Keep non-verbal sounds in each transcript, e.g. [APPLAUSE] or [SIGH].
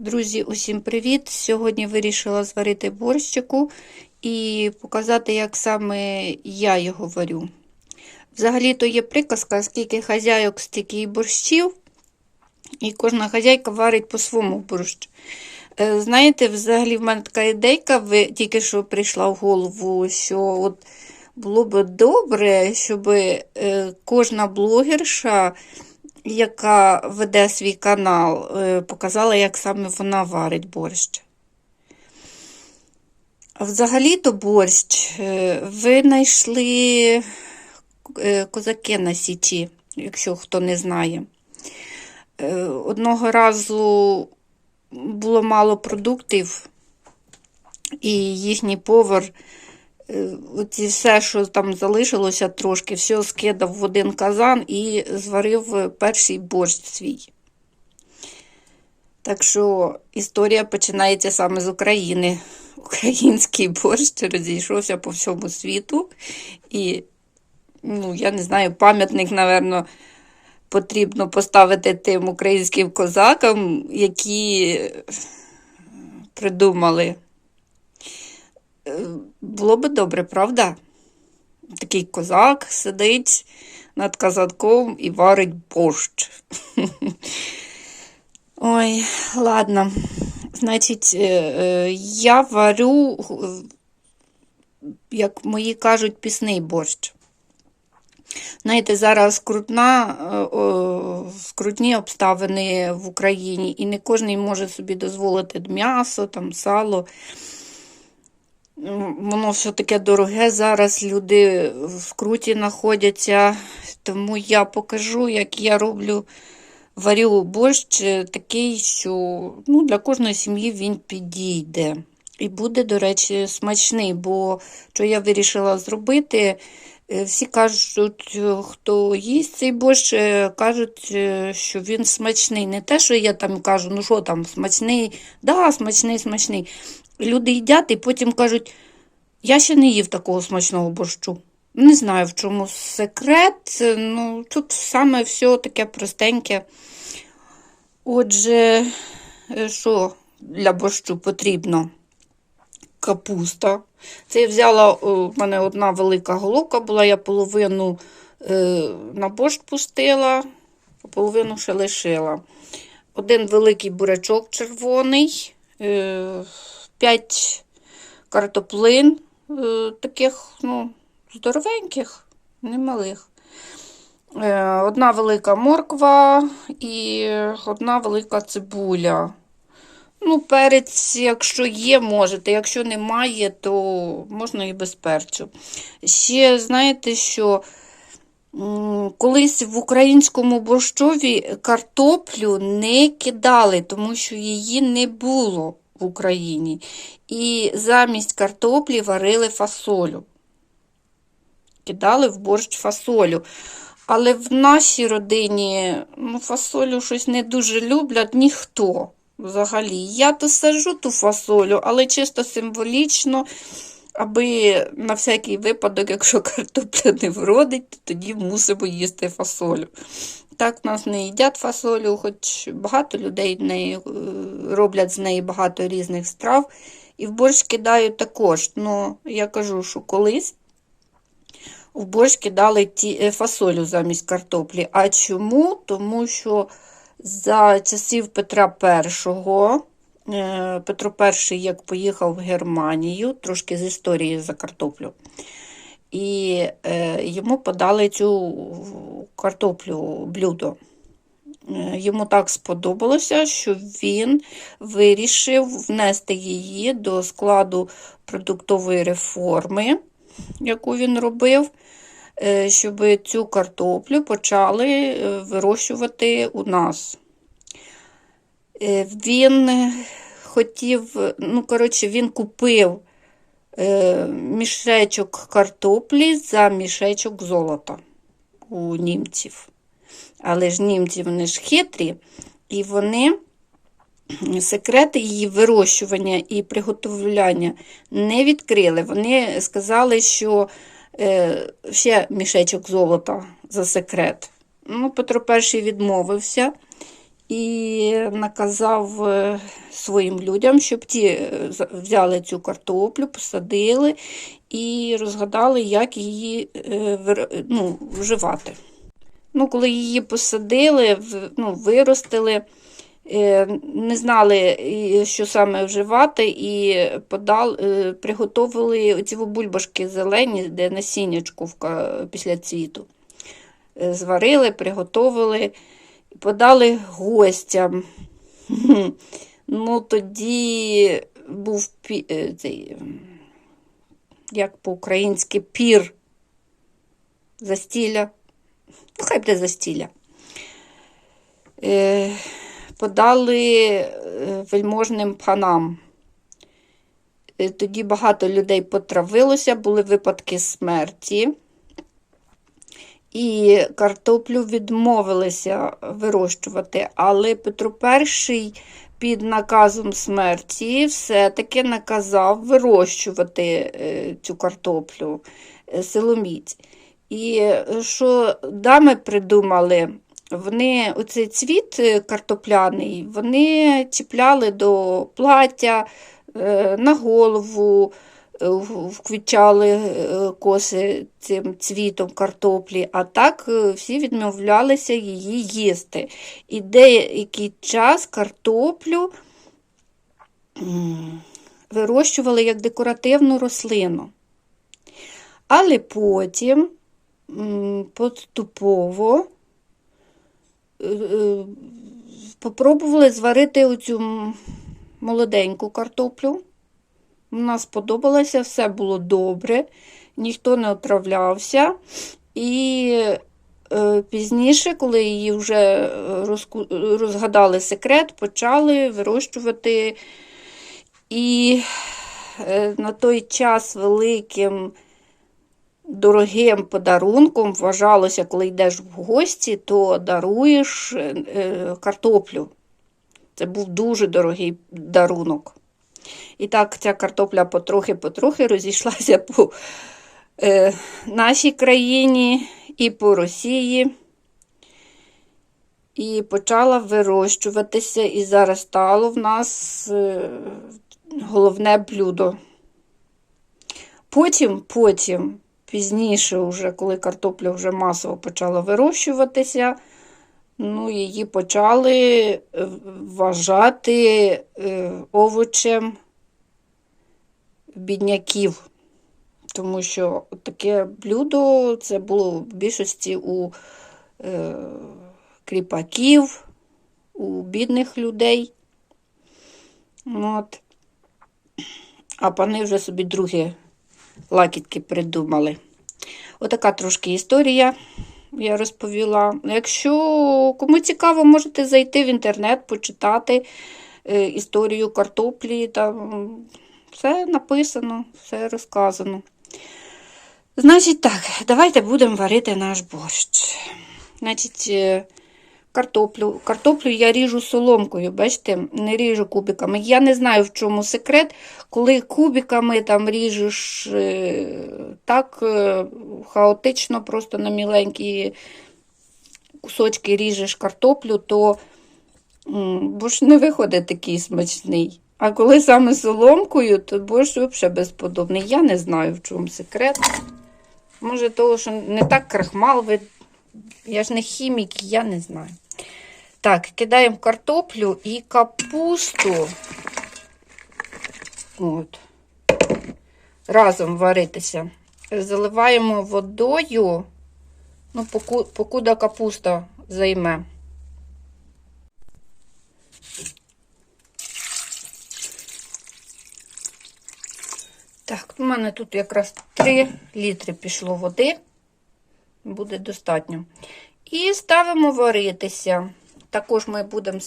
Друзі, усім привіт! Сьогодні вирішила зварити борщику і показати, як саме я його варю. Взагалі-то є приказка, скільки хазяйок, стільки борщів, і кожна хазяйка варить по-своєму борщ. Е, Знаєте, взагалі в мене така ідейка ви- тільки що прийшла в голову, що от було б добре, щоб е, кожна блогерша яка веде свій канал, е, показала, як саме вона варить борщ. Взагалі-то борщ е, ви знайшли е, козаки на січі, якщо хто не знає. Одного разу було мало продуктів, і їхній повар Оці все, що там залишилося трошки, все скидав в один казан і зварив е, перший борщ свій. Так що історія починається саме з України. [LAUGHS] Український борщ розійшовся по всьому світу. І, ну, я не знаю, пам'ятник, напевно, потрібно поставити тим українським козакам, які е, придумали Е, було би добре, правда? Такий козак сидить над казатком і варить борщ. [LAUGHS] Ой, ладно. Значить, е, е, я варю, як мої кажуть, пісний борщ. Знаєте, зараз скрутна, е, скрутні обставини в Україні, і не кожен може собі дозволити м'ясо, там, сало. Воно все таке дороге зараз, люди в скруті знаходяться, тому я покажу, як я роблю, варю борщ е, такий, що ну, для кожної сім'ї він підійде. І буде, до речі, смачний, бо що я вирішила зробити, е, всі кажуть, е, хто їсть цей борщ, кажуть, що він смачний. Не те, що я там кажу, ну що там, смачний, да, смачний, смачний. Люди їдять і потім кажуть, я ще не їв такого смачного борщу. Не знаю, в чому секрет. Ну, тут саме все таке простеньке. Отже, е, що для борщу потрібно? Капуста. Це я взяла, в мене одна велика головка була, я половину е, на борщ пустила, а половину ще лишила. Один великий бурячок червоний, е, 5 картоплин е, таких, ну, здоровеньких, немалих. Е, Одна велика морква і одна велика цибуля. Ну, перець, якщо є, можете. Якщо немає, то можна і без перцю. Ще знаєте, що колись в українському борщові картоплю не кидали, тому що її не було в Україні. І замість картоплі варили фасолю. Кидали в борщ фасолю. Але в нашій родині ну, фасолю щось не дуже люблять ніхто взагалі. Я то сажу ту фасолю, але чисто символічно, аби на всякий випадок, якщо [LAUGHS] картопля не вродить, то тоді мусимо їсти фасолю. Так, в нас не їдять фасолю, хоч багато людей неї, е, роблять з неї багато різних страв. І в борщ кидають також. Ну, я кажу, що колись в борщ кидали ті, е, фасолю замість картоплі. А чому? Тому що за часів Петра І, Петро І як поїхав в Германію, трошки з історії за картоплю. І е, йому подали цю картоплю блюдо. Е, Йому так сподобалося, що він вирішив внести її до складу продуктової реформи, яку він робив, е, щоб цю картоплю почали е, вирощувати у нас. Е, Він хотів, ну, коротше, він купив е, мішечок картоплі за мішечок золота у німців. Але ж німці вони ж хитрі, і вони секрети її вирощування і приготовляння не відкрили. Вони сказали, що е, ще мішечок золота за секрет. Ну, Петро І відмовився. І наказав е, своїм людям, щоб ті е, взяли цю картоплю, посадили і розгадали, як її е, ну, вживати. Ну, коли її посадили, ну, виростили, не знали, що саме вживати, і подал, е, приготовили оці бульбашки зелені, де насіннячку після цвіту. Зварили, приготовили, подали гостям. [LAUGHS] Ну, тоді був е, як по-українськи, пір застілля. Ну, хай буде застілля. Е, подали е, вельможним панам. Е, Тоді багато людей потравилося, були випадки смерті. І картоплю відмовилися вирощувати, але Петро І під наказом смерті все-таки наказав вирощувати е, цю картоплю е, силоміць. І е, що дами придумали, вони оцей цвіт картопляний, вони чіпляли до плаття, на голову, е, вквічали е, коси цим цвітом картоплі, а так е, всі відмовлялися її їсти. І деякий час картоплю вирощували як декоративну рослину. Але потім поступово попробували зварити оцю молоденьку картоплю. Вона сподобалася, все було добре, ніхто не отравлявся. І е, пізніше, коли її вже е, розку- розгадали секрет, почали вирощувати. І е, на той час великим дорогим подарунком вважалося, коли йдеш в гості, то даруєш е, е, картоплю. Це був дуже дорогий дарунок. І так ця картопля потрохи-потрохи розійшлася [LAUGHS] по е, нашій країні і по Росії. І почала вирощуватися, і зараз стало в нас е, головне блюдо. Потім, потім, пізніше, вже, коли картопля вже масово почала вирощуватися, ну, її почали е, вважати е, овочем бідняків. Тому що таке блюдо це було в більшості у е, кріпаків, у бідних людей. От. А пани вже собі другі лакітки придумали. Отака трошки історія я розповіла. Якщо кому цікаво, можете зайти в інтернет, почитати е, історію картоплі. Там все написано, все розказано. Значить так, давайте будемо варити наш борщ. Значить, е, картоплю. Картоплю я ріжу соломкою, бачите, не ріжу кубиками. Я не знаю, в чому секрет, коли кубиками там ріжеш е, так е, хаотично, просто на міленькі кусочки ріжеш картоплю, то м, борщ не виходить такий смачний. А коли саме соломкою, то борщ взагалі безподобний. Я не знаю, в чому секрет. Може, того, що не так крахмал вид. Я ж не хімік, я не знаю. Так, кидаємо картоплю і капусту. От. Разом варитися. Заливаємо водою, ну, поку, покуда капуста займе. Так, у мене тут якраз 3 літри пішло води. Буде достатньо. І ставимо варитися. Також ми будемо,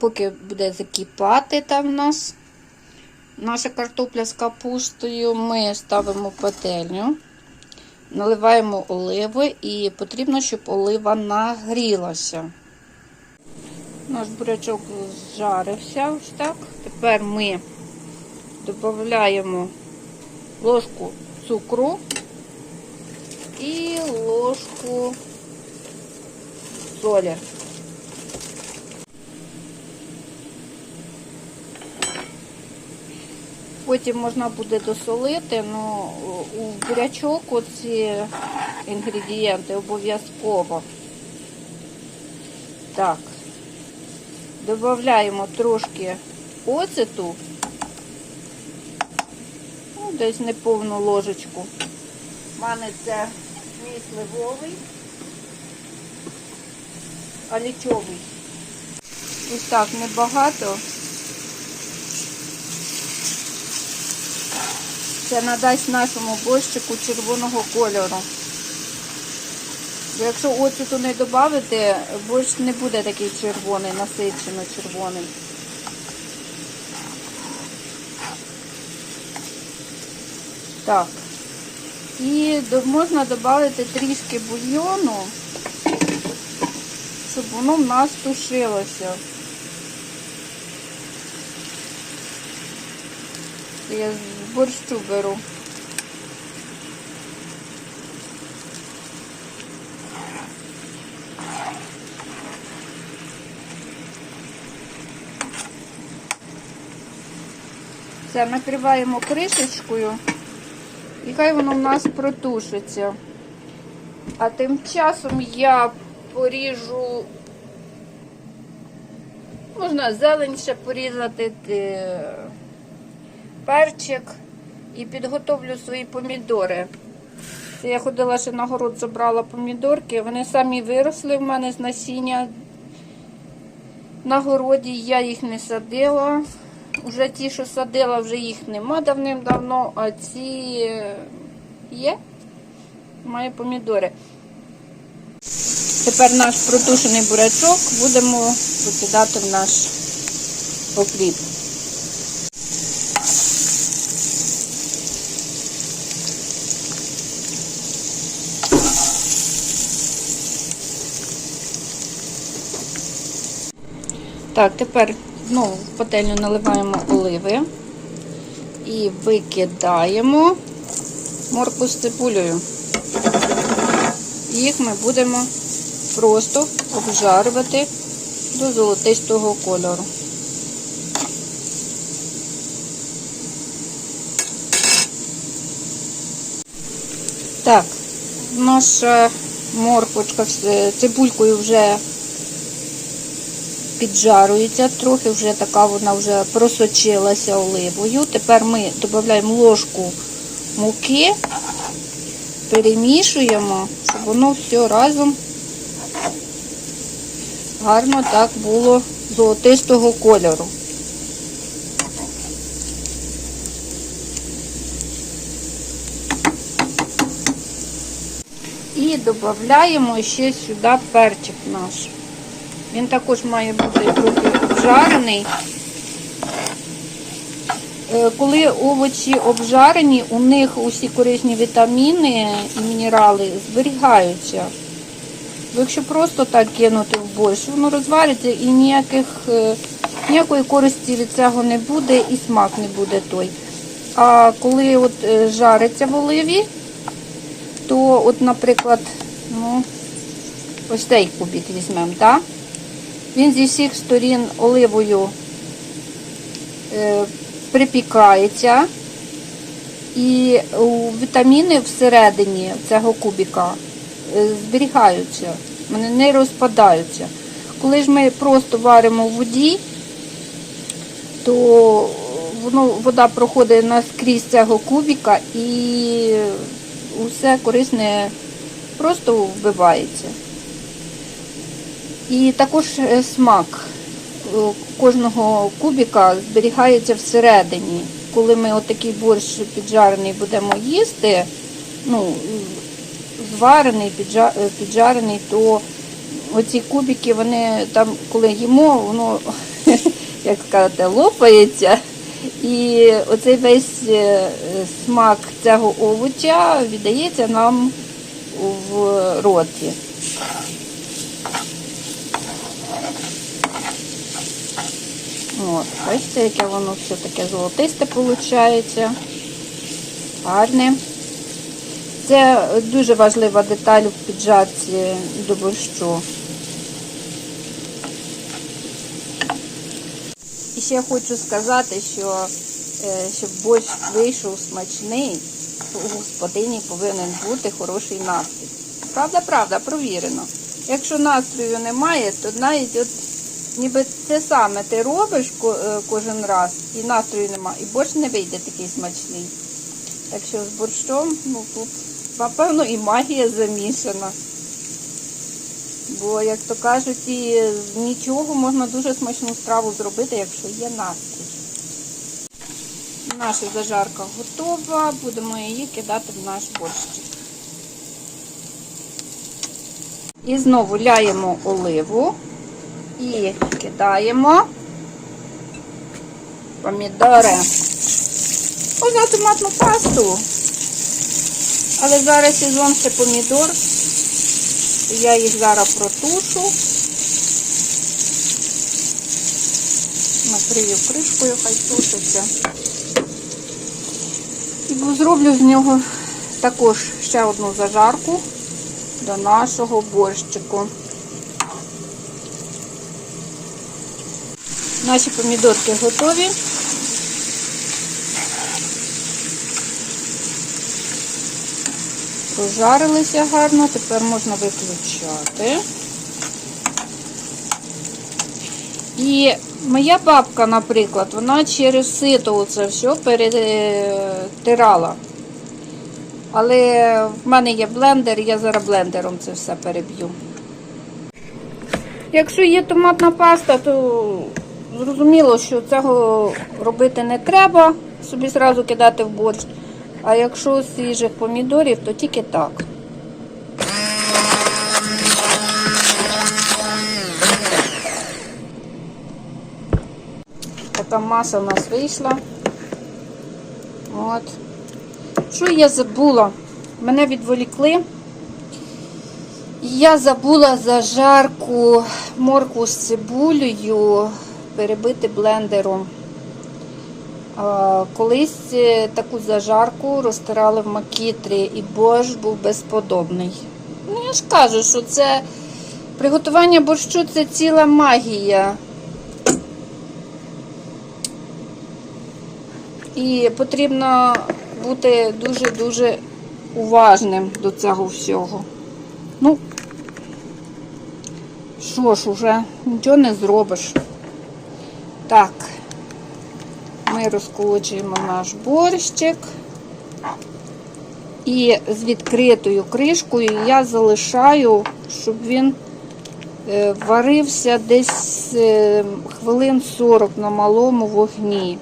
поки буде закипати там нас наша картопля з капустою, ми ставимо пательню, наливаємо оливи і потрібно, щоб олива нагрілася. Наш бурячок зжарився ось так. Тепер ми додаємо ложку цукру і ложку солі. Потім можна буде досолити, але у бурячок оці інгредієнти обов'язково. Так. Додаємо трошки оцету. Ну, десь неповну ложечку. У мене це мій сливовий, алічовий. Ось так небагато. Це надасть нашому борщику червоного кольору. Бо якщо оцету не додати, борщ не буде такий червоний, насичено червоний. Так. І можна додати трішки бульйону, щоб воно в нас тушилося. Я борщу беру. Все, накриваємо кришечкою і хай воно в нас протушиться. А тим часом я поріжу, можна зелень ще порізати, е, перчик і підготовлю свої помідори. Це я ходила ще на город, забрала помідорки. Вони самі виросли в мене з насіння. На городі я їх не садила. Уже ті, що садила, вже їх нема давним-давно, а ці е, є. Має помідори. Тепер наш протушений бурячок будемо викидати в наш окріп. Так, тепер знову в пательню наливаємо оливи і викидаємо морку з цибулею. Їх ми будемо просто обжарювати до золотистого кольору. Так, наша морквочка з цибулькою вже піджарюється трохи, вже така вона вже просочилася оливою. Тепер ми додаємо ложку муки, перемішуємо, щоб воно все разом гарно так було золотистого кольору. І додаємо ще сюди перчик наш. Він також має бути трохи обжарений. Е, Коли овочі обжарені, у них усі корисні вітаміни і мінерали зберігаються. Бо якщо просто так кинути в борщ, воно розвариться і ніяких, е, ніякої користі від цього не буде і смак не буде той. А коли от е, жариться в оливі, то, от, наприклад, ну, ось цей кубик візьмемо, так? Він зі всіх сторін оливою е, припікається. І вітаміни всередині цього кубика е, зберігаються, вони не розпадаються. Коли ж ми просто варимо в воді, то воно, вода проходить наскрізь цього кубика і усе корисне просто вбивається. І також е, смак е, кожного кубика зберігається всередині. Коли ми отакий борщ піджарений будемо їсти, ну, зварений, е, піджарений, то оці кубики, вони там, коли їмо, воно, [LAUGHS] як сказати, лопається. І оцей весь смак цього овоча віддається нам в роті. От, бачите, яке воно все таке золотисте виходить. Гарне. Це дуже важлива деталь в піджарці до борщу. І ще хочу сказати, що е, щоб борщ вийшов смачний, то у господині повинен бути хороший настрій. Правда, правда, провірено. Якщо настрою немає, то навіть от ніби це саме ти робиш е, кожен раз, і настрою немає, і борщ не вийде такий смачний. Так що з борщом, ну тут, напевно, і магія замішана. Бо, як то кажуть, і з нічого можна дуже смачну страву зробити, якщо є настрій. Наша зажарка готова, будемо її кидати в наш борщик. І знову ляємо оливу і кидаємо помідори. Можна томатну пасту. Але зараз сезон ще помідор. Я їх зараз протушу. Накрию кришкою, хай тушиться. І зроблю з нього також ще одну зажарку до нашого борщику. Наші помідорки готові. Прожарилися гарно, тепер можна виключати. І моя бабка, наприклад, вона через сито це все перетирала. Але в мене є блендер, я зараз блендером це все переб'ю. Якщо є томатна паста, то зрозуміло, що цього робити не треба, собі зразу кидати в борщ. А якщо свіжих помідорів, то тільки так. Така маса в нас вийшла. От. Що я забула? Мене відволікли. Я забула зажарку моркву з цибулею перебити блендером. Колись е, таку зажарку розтирали в макітрі, і борщ був безподобний. Ну, я ж кажу, що це приготування борщу це ціла магія. І потрібно бути дуже-дуже уважним до цього всього. Ну, що ж, уже нічого не зробиш. Так, ми розколочуємо наш борщик. І з відкритою кришкою я залишаю, щоб він е, варився десь е, хвилин 40 на малому вогні.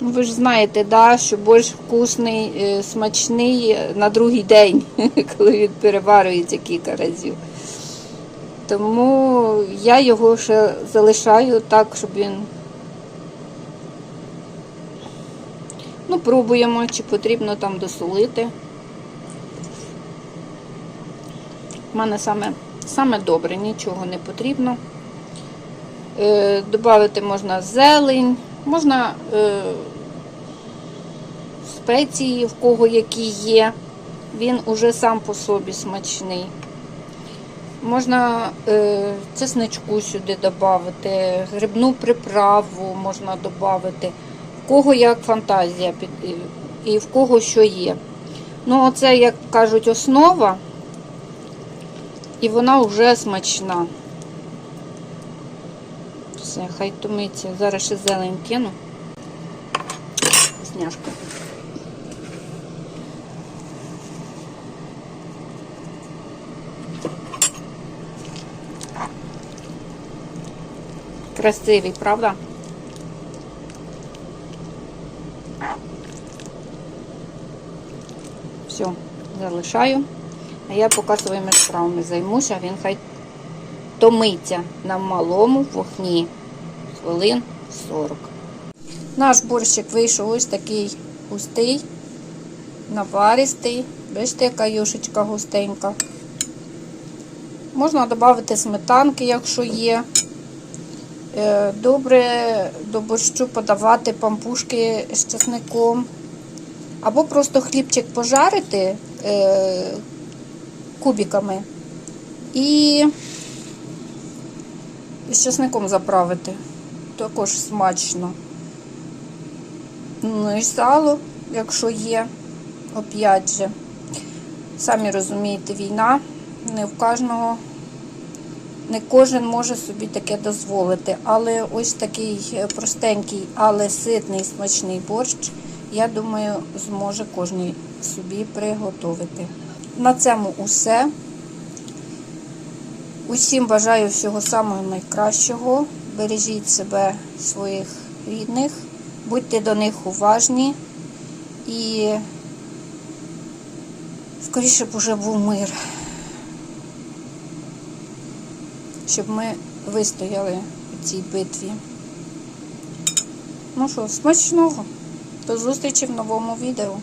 Ну, ви ж знаєте, да, що борщ вкусний, е, смачний на другий день, [LAUGHS] коли він переварюється кілька разів. Тому я його ще залишаю так, щоб він. Ну, пробуємо, чи потрібно там досолити. У мене саме, саме добре, нічого не потрібно. Е, Добавити можна зелень, можна е, спеції, в кого які є. Він уже сам по собі смачний. Можна е, чесничку сюди додати, грибну приправу можна додати. В кого як фантазія і в кого що є. Ну, оце, як кажуть, основа, і вона вже смачна. Все, хай томиться. Зараз ще зелень кину. Сняшка. Красивий, правда? Все, залишаю. А я поки своїми справами займуся, він хай томиться на малому вогні хвилин 40. Наш борщик вийшов ось такий густий, наваристий. Бачите, яка юшечка густенька. Можна додати сметанки, якщо є. Е, Добре до борщу подавати пампушки з чесником. Або просто хлібчик пожарити е, кубиками і з чесником заправити. Також смачно. Ну і сало, якщо є, оп'ять же. Самі розумієте, війна, не в кожного, не кожен може собі таке дозволити. Але ось такий е, простенький, але ситний, смачний борщ, я думаю, зможе кожен собі приготувати. На цьому усе. Усім бажаю всього самого найкращого. Бережіть себе, своїх рідних, будьте до них уважні і скоріше б був мир, щоб ми вистояли у цій битві. Ну що, смачного. До зустрічі в новому відео.